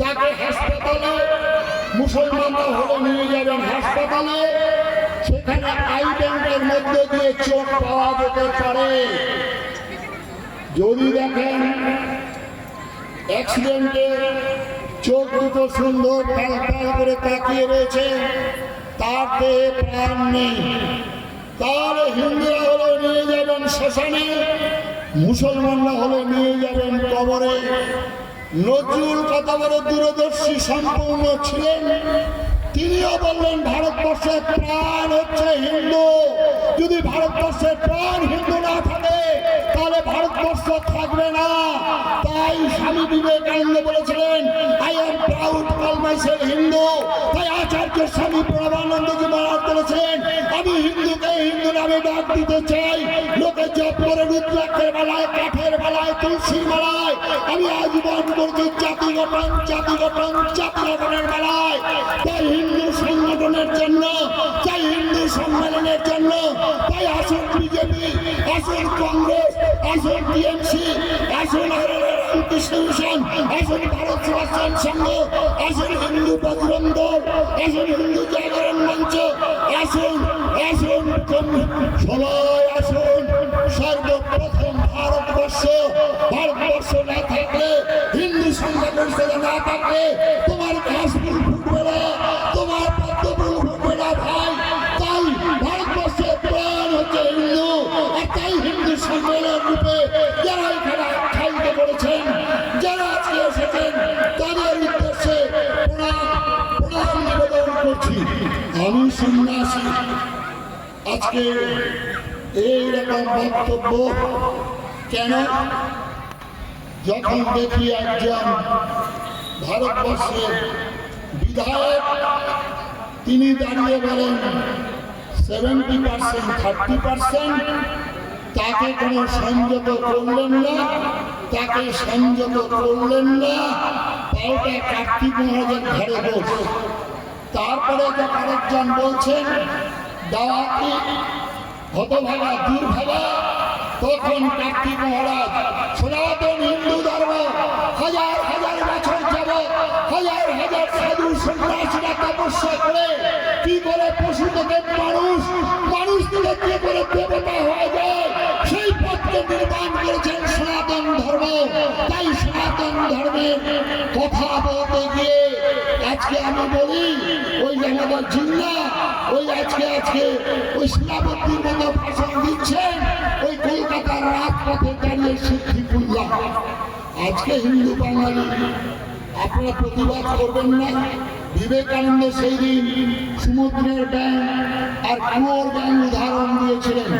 তাকে হাসপাতালে, মুসলমানরা হলে নিয়ে যাবেন হাসপাতালে। সেখানে আই ব্যাংকের মধ্যে দিয়ে চোখ পাওয়া যেতে পারে। যদি দেখেন অ্যাক্সিডেন্টে চোখ দুটো সুন্দর পাল পাল করে তাকিয়ে রয়েছে, তার দেহে প্রাণ নেই। তাহলে হিন্দুরা হলে নিয়ে যাবেন শ্মশানে, মুসলমানরা হলে নিয়ে যাবেন কবরে। নজরুল কত বড় দূরদর্শী সম্পূর্ণ ছিলেন। তিনিও বললেন ভারতবর্ষের প্রাণ হচ্ছে হিন্দু। যদি ভারতবর্ষের প্রাণ হিন্দু না থাকে, তাহলে ভারতবর্ষ থাকবে না। তাই স্বামী বিবেকানন্দ বলেছিলেন I am proud call myself Hindu তাই আচার্য স্বামী প্রভানন্দজি মহারাজ বলেছেন আমি হিন্দুকে হিন্দু নামে ডাক দিতে চাই। লোকে জপ রুদ্রাক্ষের বেলায় কাঠের বেলায় তুলসীর বেলায় আমি আজীবন করছি জাতি গঠন জাতি গঠন জাতি গঠনের বেলায় তাই হিন্দু সংগঠনের জন্য, তাই হিন্দু সম্মেলনের জন্য, তাই আসুন বিজেপি, আসুন কংগ্রেস, আসুন টিএমসি আসুন মিশন আসুন ভারত সেবাশ্রম সংঘ, আসুন হিন্দু বজরং দল আসুন হিন্দু জাগরণ মঞ্চ, আসুন আসুন সবাই আসুন, সর্বপ্রথম ভারতবর্ষ ভারতবর্ষ না থাকলে হিন্দু সংগঠন না থাকলে করেছেন যারা আজকে এসেছেন, তাদের উদ্দেশ্যে প্রণাম নিবেদন করছি। আমি সন্ন্যাসী। আজকে এইরকম বক্তব্য কেন? যখন দেখি একজন ভারতবর্ষের বিধায়ক, তিনি দাঁড়িয়ে বলেন, সেভেন্টি পার্সেন্ট, থার্টি পার্সেন্ট, তাকে কোনো সংযত করলেন না। তাকে সংযত করলেন না, পাল্টা কার্তিক মহারাজের ঘরে দোষ তারপরে যখন আরেকজন বলছেন দাওয়াতি দুর্ভাগা, তখন কার্তিক মহারাজ, সনাতন হিন্দু ধর্ম, হাজার হাজার বছর যাব হাজার হাজার সাধু সন্ন্যাসীরা তপস্যা করে, কি করে পশু থেকে মানুষ মানুষ থেকে কি করে দেবতা হয়ে যায় নির্মাণ করেছেন সনাতন ধর্ম তাই সনাতন ধর্মের কথা বলতে গিয়ে আজকে আমি বলি ওই আমাদের জিন্না ওই আজকে আজকে ওই সেনাপতির মতো ভাষণ দিচ্ছেন ওই কলকাতার রাজপথে দাঁড়িয়ে সিদ্ধিপুল্লাহ আজকে হিন্দু বাঙালি আপনারা প্রতিবাদ করবেন না। বিবেকানন্দ সেই দিন সমুদ্রের ব্যাং আর কুয়োর ব্যাং উদাহরণ দিয়েছিলেন।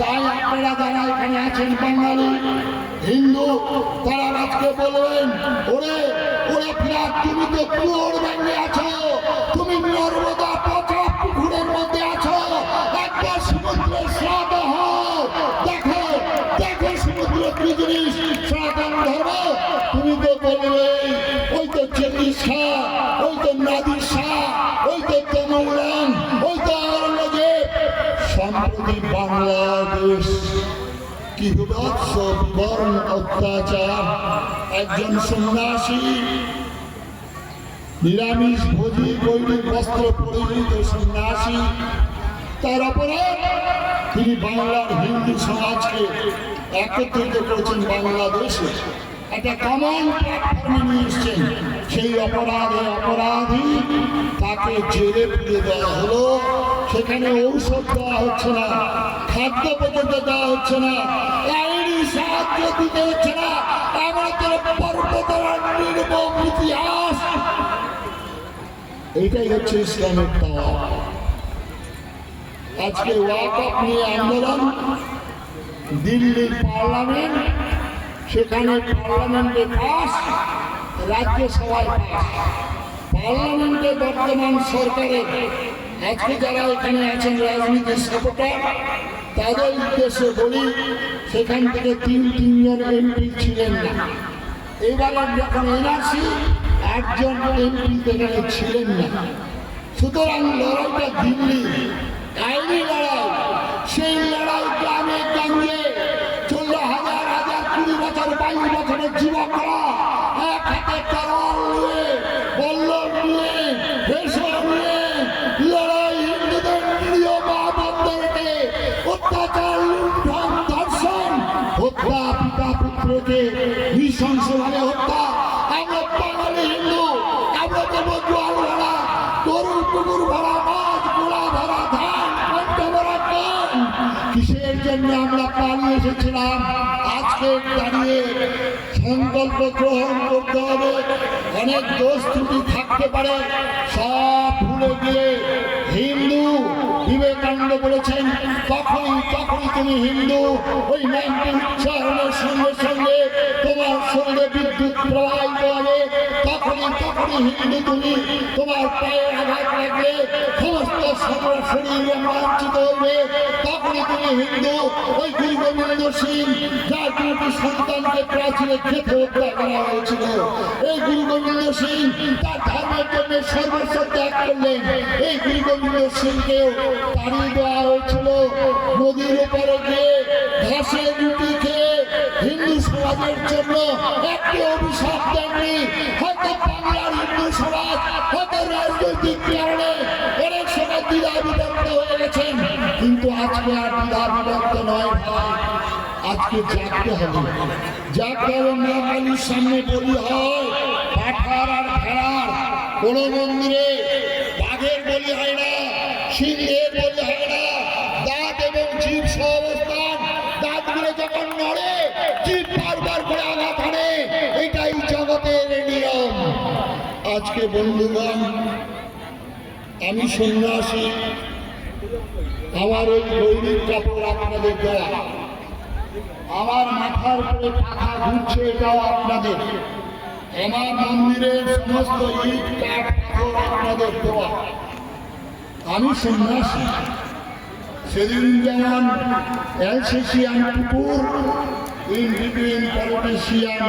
তাই আপনারা যারা এখানে আছেন বাঙালি, হিন্দু, তারা আজকে বলবেন, ওরে ওরে ফিরাত তুমি তো কুয়োর ব্যাঙ্গে আছো। তুমি নর্মদা বাংলাদেশ কি বিভৎস অত্যাচার। একজন সন্ন্যাসী নিরামিষ ভোজি গৈরিক বস্ত্র পরিহিত সন্ন্যাসী। তার অপরাধ, তিনি বাংলার হিন্দু সমাজকে একত্রিত করেছেন বাংলাদেশে। একটা কমন প্ল্যাটফর্মে নিয়ে এসছেন। সেই অপরাধে অপরাধী তাকে জেলে পুড়ে দেওয়া হলো। সেখানে ঔষধ দেওয়া হচ্ছে না, খাদ্য পর্যন্ত দেওয়া হচ্ছে না আইনি সাহায্য দিতে হচ্ছে না, আমাদের পর্বতের নির্মম ইতিহাস। এইটাই হচ্ছে ইসলামের দাওয়া আজকে ওয়াকআপ নিয়ে আন্দোলন দিল্লির পার্লামেন্ট, সেখানে পার্লামেন্টে পাস রাজ্যসভায় পাস পার্লামেন্টে বর্তমান সরকারের আজকে যারা এখানে আছেন রাজনীতির সাপোর্টার, তাদের উদ্দেশ্যে বলি, সেখান থেকে তিন তিনজন এমপি ছিলেন না। এবারে যখন এনআরসি একজন এমপি এখানে ছিলেন না। সুতরাং লড়াইটা দিল্লি আইনি লড়াই, সেই লড়াই গ্রামে গঞ্জে চলল হাজার হাজার কুড়ি বছর, বাইশ বছরের যুবকরা পিতা পুত্রকে নৃশংসভাবে হত্যা। আমরা বাঙালি হিন্দু, আমরা দেব জল ভরা গরু কুকুর ভরা, মাছ গোড়া ভরা, ধান ভরা কান কিসের জন্য আমরা পালিয়ে এসেছিলাম? আজকে দাঁড়িয়ে সংকল্প গ্রহণ করতে হবে। অনেক দোষ ত্রুটি থাকতে পারে। সব ভুলে গিয়ে হিন্দু বিবেকানন্দ বলেছেন, তখনই তখনই তুমি হিন্দু, ওই নামটি উচ্চারণের সঙ্গে সঙ্গে তোমার শরীরে বিদ্যুৎ প্রবাহিত হবে। তখনই তখনই হিন্দু তুমি তোমার পায়ে আঘাত লাগবে। সর্ব শরীর রোমাঞ্চিত হবে তখনই তুমি হিন্দু, ওই গুরু গোবিন্দ সিং যার দুটি সন্তানকে প্রাচীরে খেতে হত্যা করা হয়েছিল। এই গুরু সিং তার ধর্মের জন্য সর্বস্ব ত্যাগ করলেন। এই গুরু সিংকেও তাড়িয়ে দেওয়া হয়েছিল। নদীর উপরে গিয়ে ঘাসের রুটি খেয়ে হিন্দু সমাজের জন্য একটি অভিশাপ দেননি। হয়তো বাংলার হিন্দু সমাজ, হয়তো রাজনৈতিক কারণে গেছেন কিন্তু আজকে আর দ্বিধা বিভক্ত নয় ভাই, আজকে জাগতে হবে। হবে মা কালীর সামনে বলি, হয়, পাঠার আর ভেড়ার কোন মন্দিরে বাঘের বলি হয় না, সিংহের বলি হয় না। দাঁত এবং জীব সহাবস্থান দাঁতগুলো যখন নড়ে, জীব বারবার করে আঘাত হানে। এটাই জগতের নিয়ম। আজকে বন্ধুগণ, আমি সন্ন্যাসী আমার ওই গৈরিক কাপড় আপনাদের দেওয়া আমার মাথার উপরে পাখা ঘুরছে এটাও আপনাদের। আমার মন্দিরের সমস্ত ইট, কাঠ আপনাদের দেওয়া আমি সন্ন্যাসী। সেদিন যেমন অ্যালসেশিয়ান কুকুর ইন বিটুইন পলিটিশিয়ান,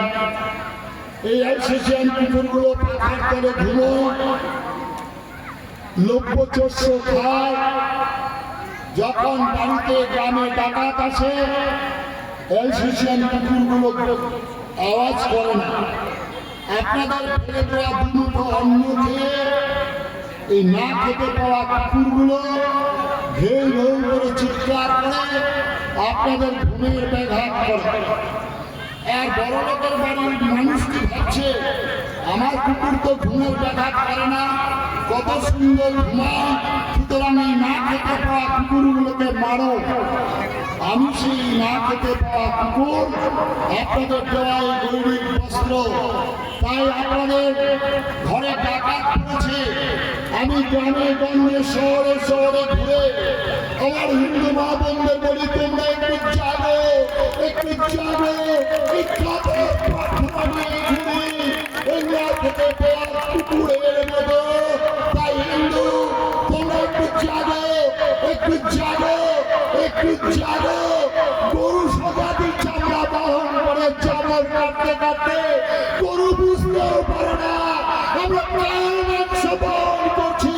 এই কুকুরগুলো পাখার তলে ঘুমোয় লভ্য চস্য খায় যখন বাড়িতে গ্রামে ডাকাত আসে অ্যালসেশিয়ান কুকুরগুলো আওয়াজ করে না। আপনাদের ফেলে দেওয়া দুটো অন্য খেয়ে এই না খেতে পাওয়া কুকুরগুলো ঘেউ ঘেউ করে চিৎকার করে আপনাদের ঘুমের ব্যাঘাত করে। আর বড় লোকের বাড়ির মানুষ কি ভাবছে? আমার কুকুর তো ঘুমের ব্যাঘাত করে না। কত সুন্দর ঘুমায় সুতরাং এই না খেতে পাওয়া কুকুরগুলোকে মারো। আমি সেই না খেতে পাওয়া কুকুর আপনাদের দেওয়া এই বস্ত্র। তাই আপনাদের ঘরে ডাকাত পড়েছে। আমি গ্রামে, গঞ্জে, শহরে শহরে ঘুরে আমার হিন্দু মা বোনদের বলি, তোমরা একটু জাগো একটু জাগো এই কাপড় প্রার্থনা নিয়ে ঘুরি এই না খেতে পাওয়া কুকুরের মতো। তাই হিন্দু, তোমরা একটু জাগো একটু জাগো একটু জাগো। কাটতে কাটতে গরু বুঝতেও পারে না। আমরা প্রাণ মাংস বহন করছি।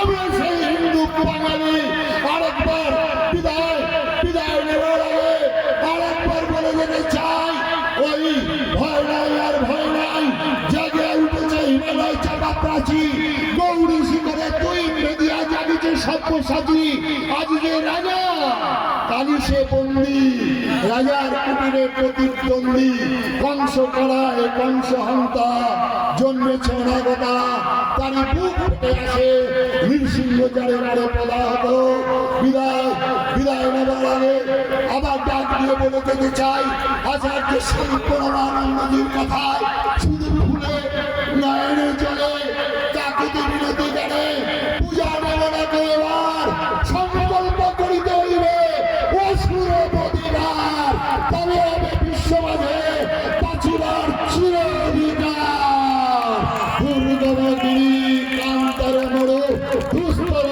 আমরা সেই হিন্দু বাঙালি। আরেকবার বিদায় বিদায় নেওয়ার আগে আরেকবার বলে যেতে চাই, ওই ভয় নাই আর ভয় নাই। জাগে উঠেছে হিমালয় চাপা প্রাচী গৌরী শিখরে তুই মেদিয়া জাগিছে সব্যসাচী। আজ যে রাজা কালি সে বন্দি, রাজার কুটিরে প্রতিদ্বন্দ্বী কংস করায় কংস হন্তা, জন্মেছে অনাগতা তারই বুক আসে, নৃসিংহ জারে মারে পদাহত, বিদায় বিদায় নেবার আগে আবার ডাক দিয়ে বলে যেতে চাই আচার্য কথায়, শুধু ভুলে নয়নে justo